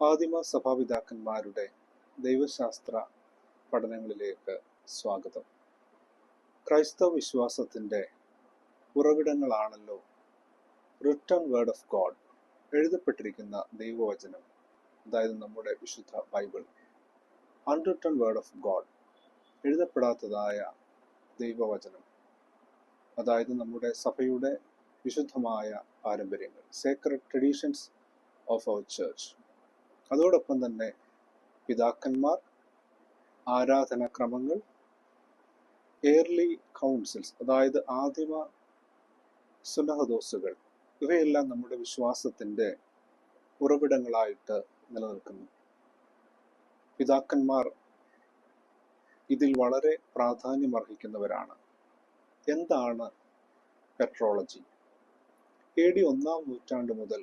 ആദിമ സഭാപിതാക്കന്മാരുടെ ദൈവശാസ്ത്ര പഠനങ്ങളിലേക്ക് സ്വാഗതം. ക്രൈസ്തവ വിശ്വാസത്തിന്റെ ഉറവിടങ്ങളാണല്ലോ റിട്ടേൺ വേർഡ് ഓഫ് ഗോഡ് എഴുതപ്പെട്ടിരിക്കുന്ന ദൈവവചനം അതായത് നമ്മുടെ വിശുദ്ധ Bible. Unwritten word of God എഴുതപ്പെടാത്തതായ ദൈവവചനം അതായത് നമ്മുടെ സഭയുടെ വിശുദ്ധമായ പാരമ്പര്യങ്ങൾ sacred traditions of our church അതോടൊപ്പം തന്നെ പിതാക്കന്മാർ ആരാധനാക്രമങ്ങൾ എയർലി കൗൺസിൽസ് അതായത് ആദിമ സുനഹദോസുകൾ ഇവയെല്ലാം നമ്മുടെ വിശ്വാസത്തിന്റെ ഉറവിടങ്ങളായിട്ട് നിലനിൽക്കുന്നു. പിതാക്കന്മാർ ഇതിൽ വളരെ പ്രാധാന്യമർഹിക്കുന്നവരാണ്. എന്താണ് പെട്രോളജി എ ഡി ഒന്നാം നൂറ്റാണ്ട് മുതൽ